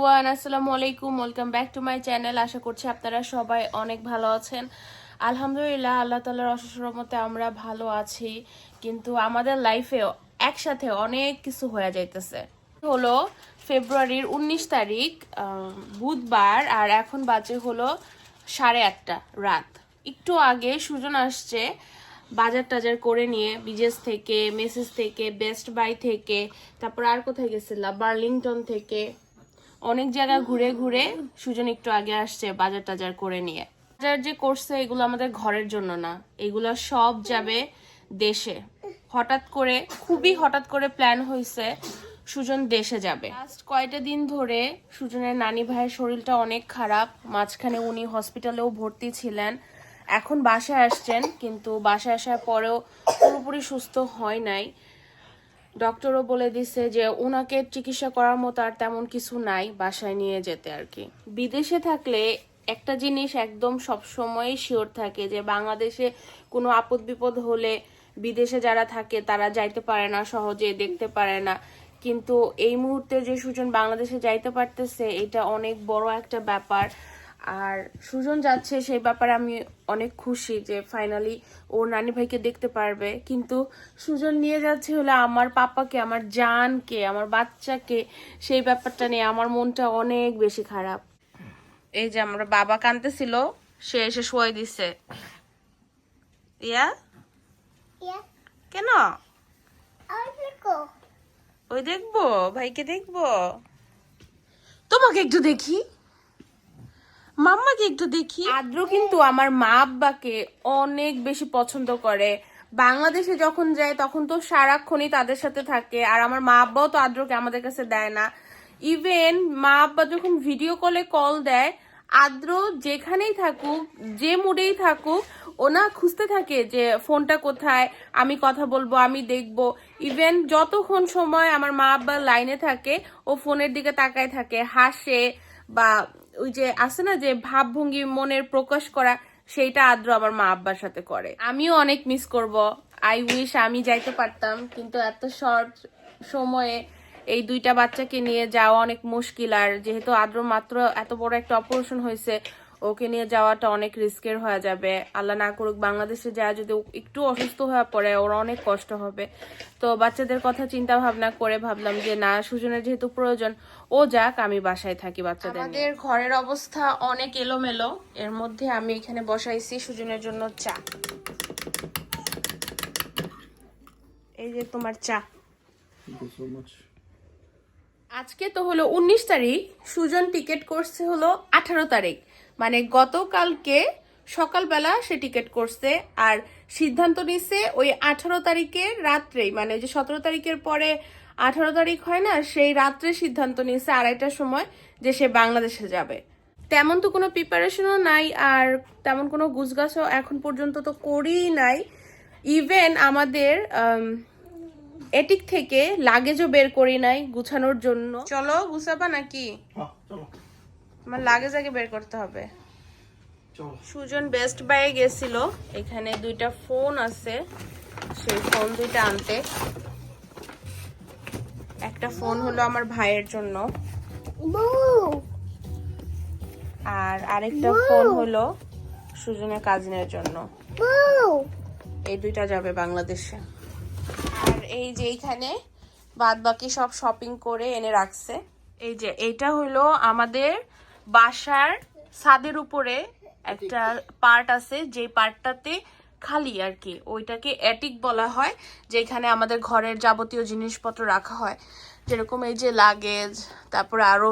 Everyone আসসালামু আলাইকুম welcome back to my channel আশা করছি আপনারা সবাই অনেক ভালো আছেন। আলহামদুলিল্লাহ, আল্লাহ অশেষ রহমতে আমরা ভালো আছি। কিন্তু আমাদের লাইফে একসাথে অনেক কিছু হয়ে যাইতেছে। হলো ফেব্রুয়ারির উনিশ তারিখ বুধবার, আর এখন বাজে হলো সাড়ে আটটা রাত। একটু আগে সুজন আসছে বাজার টাজার করে নিয়ে, বিজেস থেকে, মেসেজ থেকে বেস্ট বাই থেকে, তারপর আর কোথায় গেছিলাম? বার্লিংটন থেকে। অনেক জায়গা ঘুরে ঘুরে সুজন একটু আগে আসছে বাজার টাজার করে নিয়ে। বাজার যে করছে, এগুলো আমাদের ঘরের জন্য না। এগুলো সব যাবে দেশে। হঠাৎ করে, খুবই হঠাৎ করে প্ল্যান হয়েছে সুজন দেশে যাবে। লাস্ট কয়টা দিন ধরে সুজনের নানি ভাইয়ের শরীরটা অনেক খারাপ। মাঝখানে উনি হসপিটালেও ভর্তি ছিলেন। এখন বাসায় আসছেন, কিন্তু বাসায় আসার পরেও পুরোপুরি সুস্থ হয় নাই। ডক্টরও বলে দিছে যে ওনাকে চিকিৎসা করার মতো আর তেমন কিছু নাই, বাসায় নিয়ে যেতে আর কি। বিদেশে থাকলে একটা জিনিস একদম সবসময় শিওর থাকে যে বাংলাদেশে কোনো আপদ বিপদ হলে বিদেশে যারা থাকে তারা যাইতে পারে না, সহজে দেখতে পারে না। কিন্তু এই মুহূর্তে যে সুজন বাংলাদেশে যাইতে পারতেছে, এটা অনেক বড় একটা ব্যাপার। আর সুজন যাচ্ছে সেই ব্যাপারে আমি অনেক খুশি যে ফাইনালি ওর নানি ভাইকে দেখতে পারবে। কিন্তু সুজন নিয়ে যাচ্ছে হলে আমার পাপাকে আমার জানকে আমার বাচ্চাকে। সেই ব্যাপারটা নিয়ে আমার মনটা অনেক বেশি খারাপ। এই যে আমরা বাবা কানতেছিল সে এসে শোয়াই দিছে। ইয়া? কেন? ওই দেখব ভাইকে দেখব। তোমাকে একটু দেখি। মাম্মাকে একটু দেখি। আদ্র কিন্তু আমার মা আব্বাকে অনেক বেশি পছন্দ করে। বাংলাদেশে যখন যায়, তখন তো সারাক্ষণই তাদের সাথে থাকে। আর আমার মা আব্বাও তো আদ্রকে আমাদের কাছে দেয় না। ইভেন মা আব্বা যখন ভিডিও কলে কল দেয়, আদ্র যেখানেই থাকুক, যে মুডেই থাকুক ওনা খুঁজতে থাকে যে ফোনটা কোথায়, আমি কথা বলব, আমি দেখব। ইভেন যতক্ষণ সময় আমার মা আব্বা লাইনে থাকে, ও ফোনের দিকে তাকায় থাকে, হাসে বা ওই যে আছে না যে ভাবভঙ্গি মনের প্রকাশ করা, সেইটা আদ্র আমার মা আব্বার সাথে করে। আমিও অনেক মিস করব। আই উইশ আমি যাইতে পারতাম, কিন্তু এত শর্ট সময়ে এই দুইটা বাচ্চাকে নিয়ে যাওয়া অনেক মুশকিল। আর যেহেতু আদ্র মাত্র এত বড় একটা অপারেশন হয়েছে ওকে নিয়ে যাওয়াটা অনেক রিস্কের হয়ে যাবে। আল্লাহ না করুক বাংলাদেশে যায় যদি একটু অসুস্থ হয়ে পড়ে ওর অনেক কষ্ট হবে। তো বাচ্চাদের কথা চিন্তা ভাবনা করে ভাবলাম যে না সুজনের যেহেতু প্রয়োজন ও যাক আমি বাসায় থাকি বাচ্চাদের আমাদের ঘরের অবস্থা অনেক এলোমেলো। এর মধ্যে আমি এখানে বসাইছি সুজনের জন্য চা। এই যে তোমার চা. আজকে তো হলো উনিশ তারিখ। সুজন টিকিট করছে হলো আঠারো তারিখ। মানে গতকালকে সকালবেলা সে টিকিট করছে আর সিদ্ধান্ত নিছে ওই আঠারো তারিখের রাত্রেই মানে ওই যে সতেরো তারিখের পরে আঠারো তারিখ হয় না সেই রাত্রে সিদ্ধান্ত নিছে আড়াইটার সময় যে সে বাংলাদেশে যাবে। তেমন তো কোনো প্রিপারেশনও নাই আর তেমন কোনো গুছগাছও এখন পর্যন্ত তো করিই নাই। ইভেন আমাদের এটিক থেকে লাগেজও বের করি নাই গুছানোর জন্য। চলো গুছাবা নাকি? হ্যাঁ চলো। আমার লাগেজ আগে বের করতে হবে। সুজন বেস্ট বাই গেছিল। এখানে দুইটা ফোন আছে। সেই ফোন দুইটা আনতে। একটা ফোন হলো আমার ভাইয়ের জন্য। আর আরেকটা ফোন হলো সুজনের কাজিনের জন্য। এই দুইটা যাবে বাংলাদেশে। আর এই যে এইখানে বাদ বাকি সব শপিং করে এনে রাখছে। এই যে এইটা হলো আমাদের বাসার ছাদের উপরে একটা পার্ট আছে যে পার্টটাতে খালি আর কি। ওইটাকে অ্যাটিক বলা হয় যেখানে আমাদের ঘরের যাবতীয় জিনিসপত্র রাখা হয়। যেরকম এই যে লাগেজ তারপরে আরও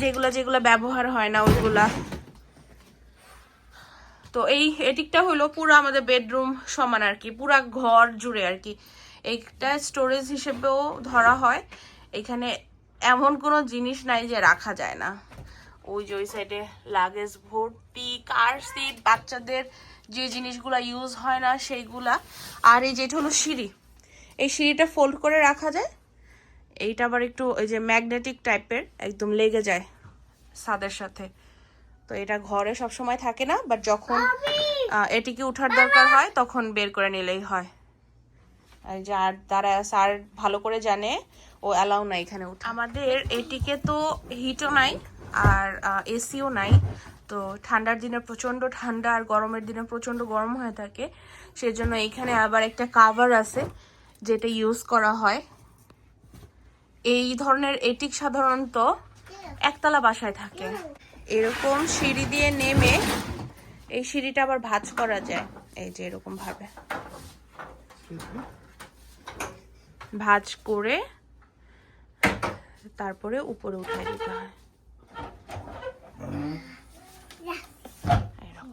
যেগুলো যেগুলো ব্যবহার হয় না ওইগুলা। তো এই এটিকটা হলো পুরো আমাদের বেডরুম সমান আর কি পুরা ঘর জুড়ে আর কি। এইটা স্টোরেজ হিসেবেও ধরা হয়। এখানে এমন কোনো জিনিস নাই যে রাখা যায় না। ওই যে ওই সাইডে লাগেজ ভর্তি কার সিট বাচ্চাদের যে জিনিসগুলা ইউজ হয় না সেইগুলা। আর এই যেটা হলো সিঁড়ি এই সিঁড়িটা ফোল্ড করে রাখা যায়। এইটা আবার একটু ওই যে ম্যাগনেটিক টাইপের একদম লেগে যায় ছাদের সাথে। তো এটা ঘরে সব সময় থাকে না বাট যখন এটিকে উঠার দরকার হয় তখন বের করে নিলেই হয়। আর যার দ্বারা স্যার ভালো করে জানে ও অ্যালাউ নাই এখানে উঠে। আমাদের এটিকে তো হিটও নাই আর এসিও নাই। তো ঠান্ডার দিনে প্রচণ্ড ঠান্ডা আর গরমের দিনে প্রচণ্ড গরম হয়ে থাকে। সেজন্য এখানে আবার একটা কাভার আছে, যেটা ইউজ করা হয়। এই ধরনের এটিক সাধারণত একতলা বাসায় থাকে। এরকম সিঁড়ি দিয়ে নেমে এই সিঁড়িটা আবার ভাজ করা যায়। এই যে এরকম ভাবে। ভাঁজ করে তারপরে উপরে উঠাই দিতে হয়। এরকম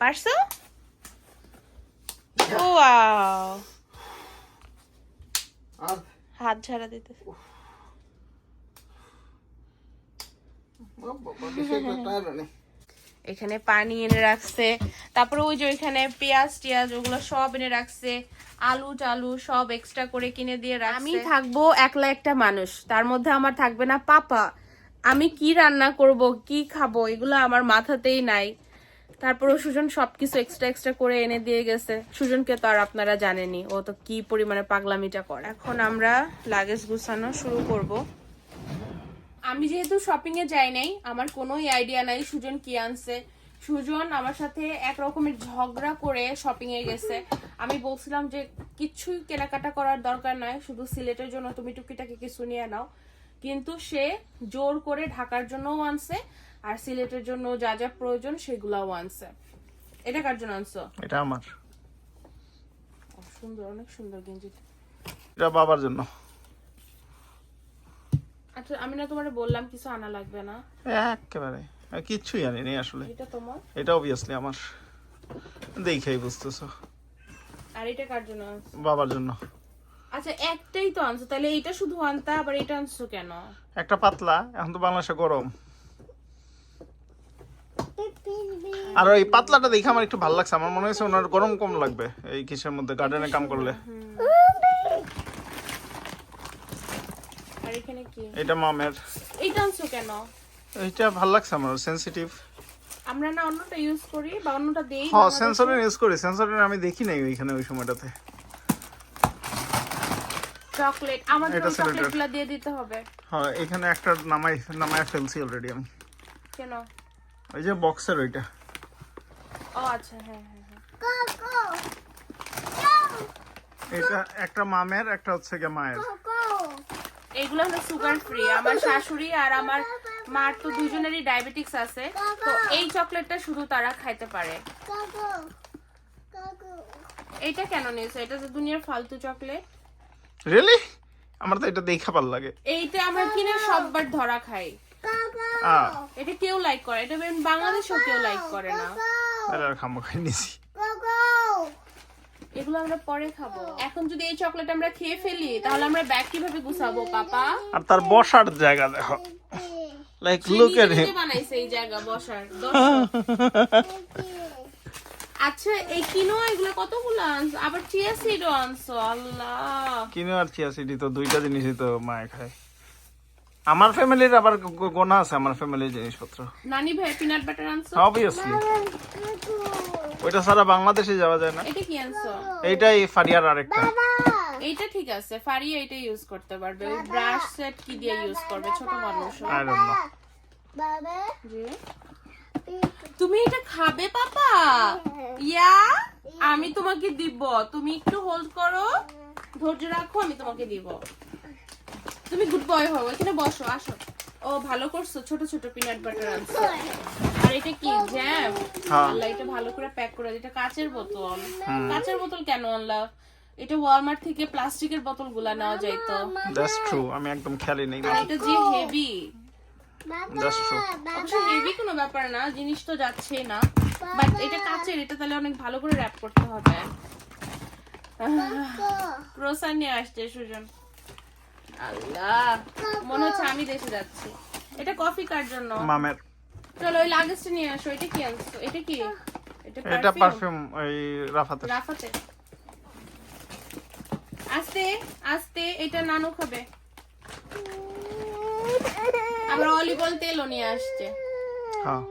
পারছ হাত ঝাড়া দিতে। এখানে পানি এনে রাখছে। তারপরে ওই যে ওইখানে পেঁয়াজ টিয়াজ ওগুলো সব এনে রাখছে। আলু টালু সব এক্সট্রা করে কিনে দিয়ে রাখছে। আমি থাকব একলা একটা মানুষ। তার মধ্যে আমার থাকবে না পাপা। আমি কি রান্না করব, কি খাব, এগুলো আমার মাথাতেই নাই। তারপরে সুজন সবকিছু এক্সট্রা এক্সট্রা করে এনে দিয়ে গেছে। সুজনকে তো আর আপনারা জানেনই, ও তো কি পরিমাণে পাগলামিটা করে। এখন আমরা লাগেজ গুছানো শুরু করব। আমি যেহেতু শপিং এ যাই নাই, আমার কোনোই আইডিয়া নাই সুজন কি আনছে। সুজন আমার সাথে এক রকমের ঝগড়া করে শপিং এ গেছে। আমি বলছিলাম যে, কিছুই কেনাকাটা করার দরকার নয় শুধু সিলেটের জন্য তুমি টুকিটাকি কিছু নিয়ে নাও। কিন্তু সে জোর করে ঢাকার জন্যও আনছে আর সিলেটের জন্য যা যা প্রয়োজন সেগুলাও আনছে। এটা কার জন্য আনছো? এটা আমার। সুন্দর অনেক সুন্দর গেঞ্জি এটা বাবার জন্য। আচ্ছা আমি না তোমারে বললাম কিছু আনা লাগবে না। একেবারে। কিচ্ছুই আনিনি আসলে। এটা তোমার? এটা অবভিয়াসলি আমার। দেখেই বুঝতেছো। আর এটা কার জন্য বাবার জন্য। আচ্ছা একটাই তো আনছো তাহলে এইটা শুধু আনতা আবার এটা আনছো কেন? একটা পাতলা এখন তো বাংলাদেশে গরম। আর ওই পাতলাটা দেখে আমার একটু ভালো লাগছে আমার মনে হয়েছে ওনার গরম কম লাগবে এই কিসের মধ্যে গার্ডেনে কাম করলে। আর এখানে কি? এটা মামের। এইটা আনছো কেন? ভালো লাগছে আমার সেন্সিটিভ আমরা না অন্যটা ইউজ করি বা অন্যটা দেই হ্যাঁ সেন্সরের ইউজ করি সেন্সরের আমি দেখি নাই ওইখানে ওই সময়টাতে। চকলেট আমার এটা জন্য। চকলেটগুলো দিয়ে দিতে হবে। হ্যাঁ এখানে একটা নামাই নামাই ফেলছি অলরেডি আমি। কেন? ওই যে বক্সের ওইটা। ও আচ্ছা হ্যাঁ হ্যাঁ হ্যাঁ. এটা একটা মামের একটা হচ্ছে গিয়ে মায়ের. এগুলো হলো সুগার ফ্রি আমার শাশুড়ি আর আমার মার তো দুজনেরই ডায়াবেটিক্স আছে। তো এই চকলেটটা শুধু তারা খাইতে পারে. এইটা কেন নিয়েছো? এটা তো দুনিয়ার ফালতু চকলেট। রিয়েলি আমার তো এটা দেখা ভালো লাগে। এইটা আমরা কিনে সববার ধরা খাই। এটা কেউ লাইক করে এটা even বাংলাদেশেও কেউ লাইক করে না। Go, আর খামো খাই নিছি. এগুলো আমরা পরে খাব। এখন যদি এই চকলেট আমরা খেয়ে ফেলি তাহলে আমরা ব্যাগ কীভাবে গুছাবো পাপা? আর তার বসার জায়গা দেখো। লাইক লুক এট হিম বানাইছে এই জায়গা বসার? দর্শক। আচ্ছা এই কিনো এগুলো কতগুলো আনছো? আবার চিয়া সিডও আনছো আল্লাহ। কিনো আর চিয়া সিডি তো দুইটা জিনিসই তো মায়ে খায়। আমার ফ্যামিলির আবার গোনা আছে আমার ফ্যামিলির জিনিসপত্র। নানি ভাই পিনাট বাটার আনছো? অবভিয়াসলি ওইটা ছাড়া বাংলাদেশে যাওয়া যায় না। এটা কি আনছো? এইটাই ফারিয়ার আরেকটা। এইটা ঠিক আছে ফারিয়া এটা ইউজ করতে পারবে। ওই ব্রাশ সেট কি দিয়ে ইউজ করবে? ছোট মানুষ আই ডোন্ট নো Baba. জি তুমি এটা খাবে পাপা? ইয়া আমি তোমাকে দিব। তুমি একটু হোল্ড করো। ধৈর্য রাখো আমি তোমাকে দিব। তুমি গুড বয় হও এখানে বসো আসো। ও ভালো করছ? ছোট ছোট পিনাট বাটার আনছো। আর এটা কি? জ্যাম হ্যাঁ। আল্লাহ এটা ভালো করে প্যাক করে। এটা কাচের বোতল। কাচের বোতল কেন আনলা? এটা ওয়ালমার্ট থেকে প্লাস্টিকের বোতলগুলা নেওয়া যাইতো। দ্যাটস ট্রু আমি একদম খেয়ালই নেই। এটা যে হেভি অবশ্য হেভি কোনো ব্যাপার না জিনিস তো যাচ্ছেই না। বাট এটা কাচের এটা তাহলে অনেক ভালো করে র্যাপ করতে হবে। ক্রোসান নিয়ে আসছে সুজন। আল্লাহ মনে হচ্ছে আমি দেশে যাচ্ছি। এটা কফি কার জন্য? মামের। চলো ওই লাগেজটা নিয়ে আসো এটা কি আনছো? এটা কি? এটা পারফিউম ওই রাফাতে রাফাতে আস্তে আস্তে এটা নানু খাবে। আবার অলিভ অয়েল তেলও নিয়ে আসছে। হ্যাঁ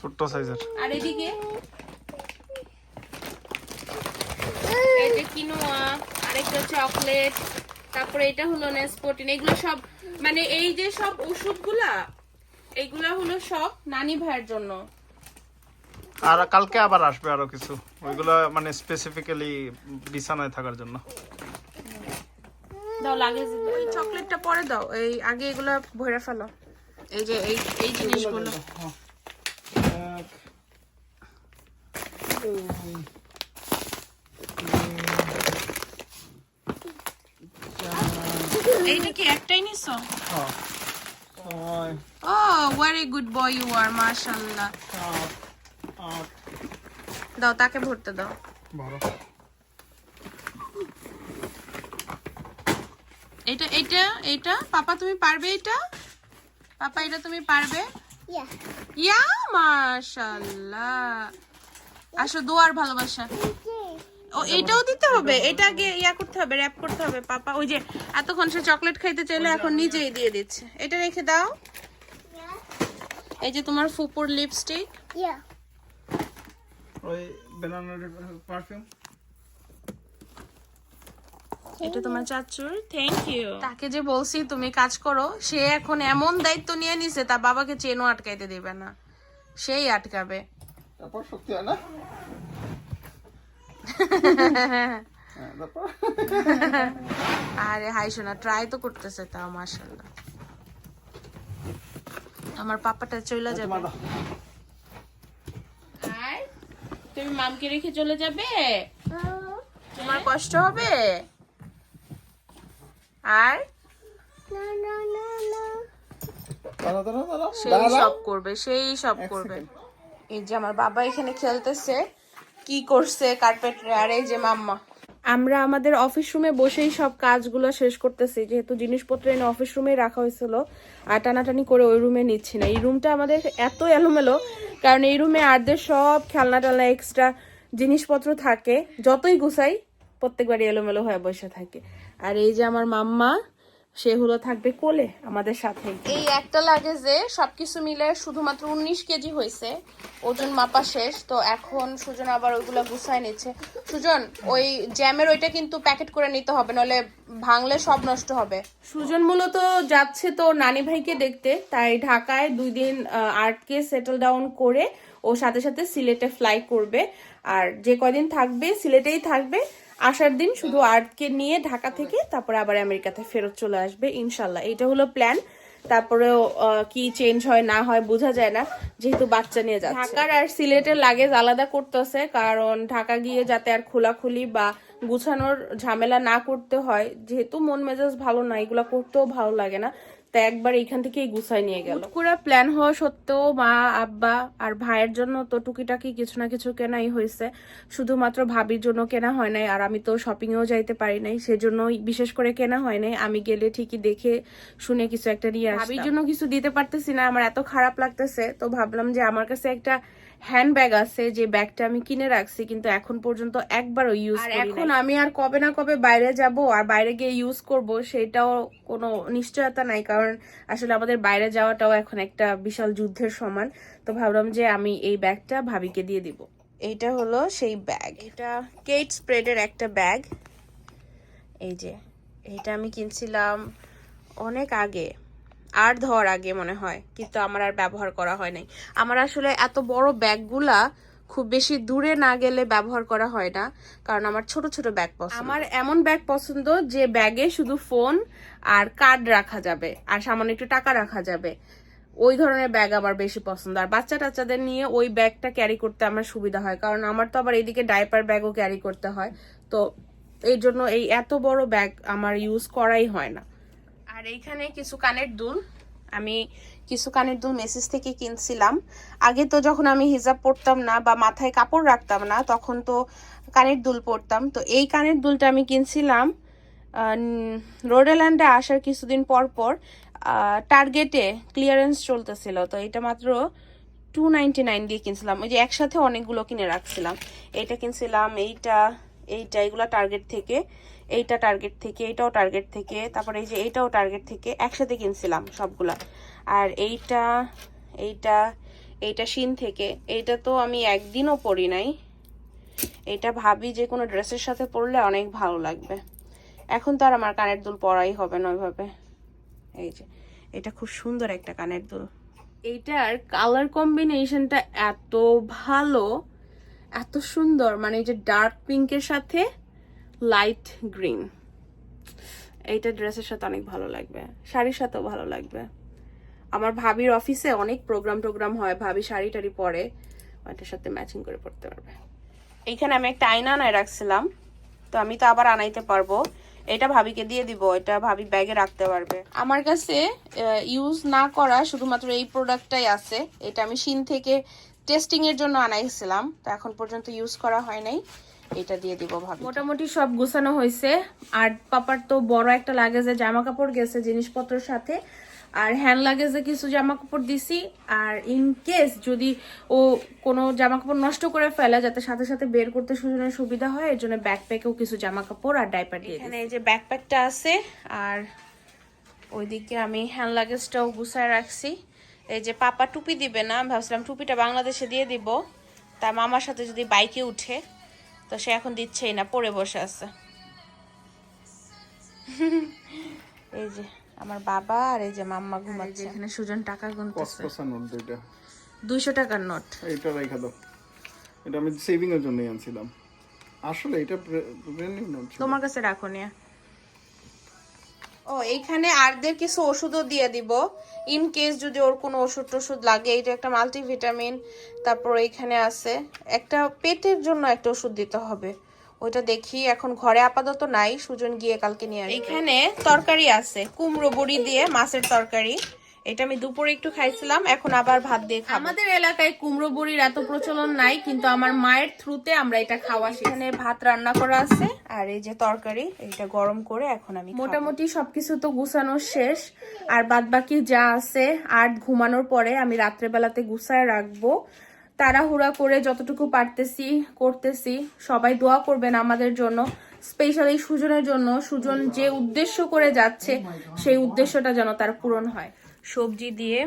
ছোট্ট সাইজের আর এদিকে? কিনোয়া আরেকটা চকলেট তারপরে এটা হলো নেসপোটিন এগুলো সব মানে এই যে সব ওষুধগুলা এইগুলা হলো সব নানি ভাইয়ের জন্য। আর কালকে আবার আসবে আরও কিছু। ওইগুলো মানে স্পেসিফিক্যালি বিছানায় থাকার জন্য। দাও লাগে এই চকলেটটা পরে দাও। এই আগে এগুলা ভরে ফেলো। এই যে এই এই জিনিসগুলো। এইটা কি একটাই নিছো? ও very good boy you are মাশাআল্লাহ দাও তাকে ভরতে দাও। এটা এটা পাপা তুমি পারবে এটা পাপা এটা তুমি পারবে? ইয়া। ইয়া মাশাআল্লাহ আসো দোয়ার ভালোবাসা। ও এটাও দিতে হবে? এটা আগে ইয়া করতে হবে র‍্যাপ করতে হবে পাপা। ওই যে এতক্ষণ সে চকলেট খাইতে চাইলে এখন নিজেই দিয়ে দিচ্ছে। এটা রেখে দাও। এই যে তোমার ফুপুর লিপস্টিক ইয়া। ওই বেনানার পারফিউম এটা তোমার চাচুর থ্যাংক ইউ তাকে যে বলছি তুমি কাজ করো সে এখন এমন দায়িত্ব নিয়ে নিছে তার বাবাকে চেনও আটকাইতে দেবে না। সেই আটকাবে। তারপর সত্যি হয় না? হ্যাঁ, আরে হাই শোনা ট্রাই তো করতেছে তাও মাশাআল্লাহ। আমার পাপাটা চলে যাবে। দাও। আর তুমি মামকে রেখে চলে যাবে? তোমার কষ্ট হবে? আর। সেই সব করবে সেই সব করবে। এই যে আমার বাবা এখানে খেলতেছে কি করছে কার্পেটে আর এই যে মাম্মা। আমরা আমাদের অফিস রুমে বসেই সব কাজগুলো শেষ করতেছি যেহেতু জিনিসপত্র এনে অফিস রুমে রাখা হয়েছিল আর টানাটানি করে ওই রুমে নিচ্ছি না। এই রুমটা আমাদের এত এলোমেলো কারণ এই রুমে আরদের সব খেলনা টালনা এক্সট্রা জিনিসপত্র থাকে যতই গুছাই প্রত্যেকবারই এলোমেলো হয়ে বসে থাকে। আর এই যে আমার মাম্মা সে হলো থাকবে কোলে আমাদের সাথে এই একটা লাগে লাগেজে সবকিছু মিলে শুধুমাত্র উনিশ কেজি হয়েছে ওজন মাপা শেষ তো এখন সুজন আবার ওইগুলো গুছাই নিচ্ছে। সুজন ওই জ্যামের ওইটা কিন্তু প্যাকেট করে নিতে হবে নলে ভাঙলে সব নষ্ট হবে। সুজন মূলত যাচ্ছে তো নানি ভাইকে দেখতে তাই ঢাকায় দুই দিন আর্টকে সেটেল ডাউন করে ও সাথে সাথে সিলেটে ফ্লাই করবে। আর যে কদিন থাকবে সিলেটেই থাকবে। আসার দিন শুধু আর্টকে নিয়ে ঢাকা থেকে তারপরে আবার আমেরিকাতে ফেরত চলে আসবে ইনশাল্লাহ এটা হলো প্ল্যান। তারপরেও কি চেঞ্জ হয়, না হয়, বোঝা যায় না। যেহেতু বাচ্চা নিয়ে যাচ্ছে। ঢাকার আর সিলেটের লাগেজ আলাদা করতেছে, কারণ ঢাকা গিয়ে যাতে আর খোলাখুলি বা গুছানোর ঝামেলা না করতে হয়, যেহেতু মন মেজাজ ভালো না, এগুলো করতেও ভালো লাগে না। তাই একবার এইখান থেকেই গুছাই নিয়ে গেল। পুরো প্ল্যান হওয়া সত্ত্বেও মা আব্বা আর ভাইয়ের জন্য তো টুকিটাকি কিছু না কিছু কেনাই হয়েছে। শুধুমাত্র ভাবির জন্য কেনা হয় নাই আর আমি তো শপিং এও যাইতে পারি নাই। সেজন্যই বিশেষ করে কেনা হয় নাই। আমি গেলে ঠিকই দেখে শুনে কিছু একটা নিয়ে আসি ভাবির জন্য কিছু দিতে পারতেছি না। আমার এত খারাপ লাগতেছে। তো ভাবলাম যে আমার কাছে একটা হ্যান্ড ব্যাগ আছে যে ব্যাগটা আমি কিনে রাখছি কিন্তু এখন পর্যন্ত একবারও ইউজ করি এখন আমি আর কবে না কবে বাইরে যাব আর বাইরে গিয়ে ইউজ করব সেটাও কোনো নিশ্চয়তা নাই। কারণ আসলে আমাদের বাইরে যাওয়াটাও এখন একটা বিশাল যুদ্ধের সমান। তো ভাবলাম যে আমি এই ব্যাগটা ভাবিকে দিয়ে দিব। এইটা হলো সেই ব্যাগ। এটা কেট স্প্রেডের একটা ব্যাগ। এই যে এটা আমি কিনছিলাম অনেক আগে। আর ধর আগে মনে হয়, কিন্তু আমার আর ব্যবহার করা হয় নাই। আমার আসলে এত বড় ব্যাগগুলা খুব বেশি দূরে না গেলে ব্যবহার করা হয় না, কারণ আমার ছোট ছোট ব্যাগ পছন্দ। আমার এমন ব্যাগ পছন্দ যে ব্যাগে শুধু ফোন আর কার্ড রাখা যাবে, আর সামান্য একটু টাকা রাখা যাবে। ওই ধরনের ব্যাগ আমার বেশি পছন্দ। আর বাচ্চা টাচ্চাদের নিয়ে ওই ব্যাগটা ক্যারি করতে আমার সুবিধা হয়, কারণ আমার তো আবার এইদিকে ডাইপার ব্যাগও ক্যারি করতে হয়। তো এই জন্য এই এত বড় ব্যাগ আমার ইউজ করাই হয় না। আর এইখানে কিছু কানের দুল। আমি কিছু কানের দুল মেসেজ থেকে কিনছিলাম। আগে তো যখন আমি হিজাব পরতাম না বা মাথায় কাপড় রাখতাম না, তখন তো কানের দুল পরতাম। তো এই কানের দুলটা আমি কিনছিলাম রোডেল্যান্ডে আসার কিছুদিন পর পর টার্গেটে ক্লিয়ারেন্স চলতেছিল। তো এটা মাত্র টু নাইনটি নাইন দিয়ে কিনছিলাম। ওই যে একসাথে অনেকগুলো কিনে রাখছিলাম। এইটা কিনছিলাম, এইটা এইটা, এগুলো টার্গেট থেকে। এইটা টার্গেট থেকে এইটাও টার্গেট থেকে, তারপরে এই যে এইটাও টার্গেট থেকে একসাথে কিনছিলাম সবগুলা। আর এইটা এইটা এইটা শিন থেকে, এইটা তো আমি একদিনও পরি নাই। এটা ভাবি যে কোনো ড্রেসের সাথে পরলে অনেক ভালো লাগবে। এখন তো আর আমার কানের দুল পরাই হবে না ওইভাবে। এই যে, এটা খুব সুন্দর একটা কানের দুল। এইটার কালার কম্বিনেশনটা এত ভালো, এত সুন্দর মানে এই যে ডার্ক পিঙ্কের সাথে লাইট গ্রিন এইটা ড্রেসের সাথে অনেক ভালো লাগবে। শাড়ির সাথেও ভালো লাগবে। আমার ভাবির অফিসে অনেক প্রোগ্রাম টোগ্রাম হয়, ভাবি শাড়ি টাড়ি পরে ওইটার সাথে ম্যাচিং করে পড়তে পারবে। এইখানে আমি একটা আয়না আনায় রাখছিলাম, তো আমি তো আবার আনাইতে পারব। এটা ভাবিকে দিয়ে দিব, এটা ভাবি ব্যাগে রাখতে পারবে। আমার কাছে ইউজ না করা শুধুমাত্র এই প্রোডাক্টটাই আছে। এটা আমি শিন থেকে টেস্টিং এর জন্য আনাইছিলাম, তো এখন পর্যন্ত ইউজ করা হয় নাই। এটা দিয়ে দিব ভাবি মোটামুটি সব গোছানো হয়েছে। আর পাপার তো বড় একটা লাগেজে জামা কাপড় গেছে জিনিসপত্রের সাথে। আর হ্যান্ড লাগেজে কিছু জামা কাপড় দিছি। আর ইন কেস যদি ও কোনো জামা কাপড় নষ্ট করে ফেলে যাতে সাথে সাথে বের করতে সুজনের সুবিধা হয় এর জন্য ব্যাকপ্যাকেও কিছু জামা কাপড় আর ডাইপার দিয়ে এখানে এই যে ব্যাকপ্যাকটা আছে আর ওইদিকে আমি হ্যান্ড লাগেজটাও গুছায় রাখছি। এই যে পাপা টুপি দিবে না ভাবছিলাম টুপিটা বাংলাদেশে দিয়ে দিব। তা মামার সাথে যদি বাইকে উঠে তো সে এখন দিচ্ছেই না পড়ে বসে আছে। এই যে আমার বাবা আর এই যে মাম্মা ঘুমাচ্ছে। এখানে সুজন টাকা গুনতেছে। কসকসা নোট দুইটা। দুইশো টাকার নোট। এইটা রাখা দাও। এটা আমি সেভিং এর জন্যই আনছিলাম। আসলে এটা ব্র্যান্ড নোট তোমার কাছে রাখো নিয়ে। ও এইখানে আরদের কিছু ওষুধও দিয়ে দিব। ইন কেস যদি ওর কোনো ওষুধ টষুধ লাগে, এটা একটা মাল্টিভিটামিন তারপর এইখানে আছে, একটা পেটের জন্য একটা ওষুধ দিতে হবে। ওইটা দেখি, এখন ঘরে আপাতত নাই, সুজন গিয়ে কালকে নিয়ে এখানে তরকারি আছে, কুমড়ো বড়ি দিয়ে মাছের তরকারি। এটা আমি দুপুরে একটু খাইছিলাম এখন আবার ভাত দিয়ে খাব। আমাদের এলাকায় কুমড়ো বড়ির এত প্রচলন নাই কিন্তু আমার মায়ের থ্রুতে আমরা এটা খাওয়া সেখানে ভাত রান্না করা আছে আর এই যে তরকারি এটা গরম করে এখন আমি মোটামুটি সবকিছু তো গুছানো শেষ আর বাদ বাকি যা আছে আর ঘুমানোর পরে আমি রাত্রেবেলাতে গুছায় রাখব। তাড়াহুড়া করে যতটুকু পারতেছি করতেছি। সবাই দোয়া করবেন আমাদের জন্য স্পেশালি সুজনের জন্য। সুজন যে উদ্দেশ্য করে যাচ্ছে সেই উদ্দেশ্যটা যেন তার পূরণ হয়। সবজি দিয়ে,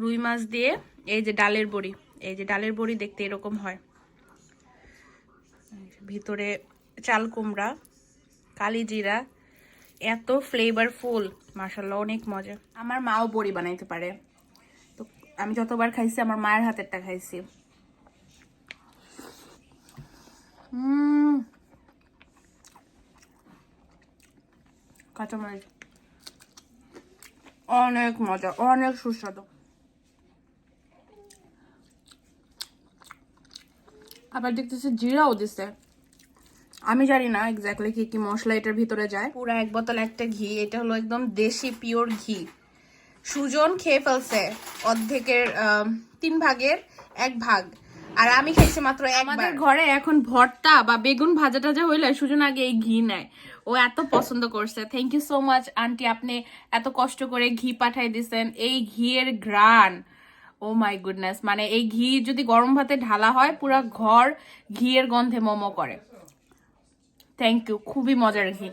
রুই মাছ দিয়ে, এই যে ডালের বড়ি, এই যে ডালের বড়ি দেখতে এরকম হয়। ভিতরে চাল কুমড়া, কালি জিরা, এত ফ্লেভারফুল মার্শাল্লাহ অনেক মজা। আমার মাও বড়ি বানাইতে পারে। তো আমি যতবার খাইছি, আমার মায়ের হাতেরটা খাইছি। কাঁচামরিচ। অনেক মজা অনেক সুস্বাদু। আবার দেখতেছি জিরাও দিছে। আমি জানি না এক্স্যাক্টলি কি কি মশলা এটার ভিতরে যায়। পুরো এক বোতল একটা ঘি এটা হলো একদম দেশি পিওর ঘি। সুজন খেয়ে ফেলছে অর্ধেকের তিন ভাগের এক ভাগ। আর আমি খাইছি মাত্র আমাদের ঘরে এখন ভর্তা বা বেগুন ভাজা টাজা হইলে সুজন আগে এই ঘি নেয়। ও এত পছন্দ করছে। Thank you so much aunty, আপনি এত কষ্ট করে ঘি পাঠাই দিছেন। এই ঘিয়ের গ্রান ও মাই গুডনেস মানে এই ঘি যদি গরম ভাতে ঢালা হয়, পুরো ঘর ঘিয়ের গন্ধে মোমো করে। থ্যাংক ইউ খুবই মজার ঘি।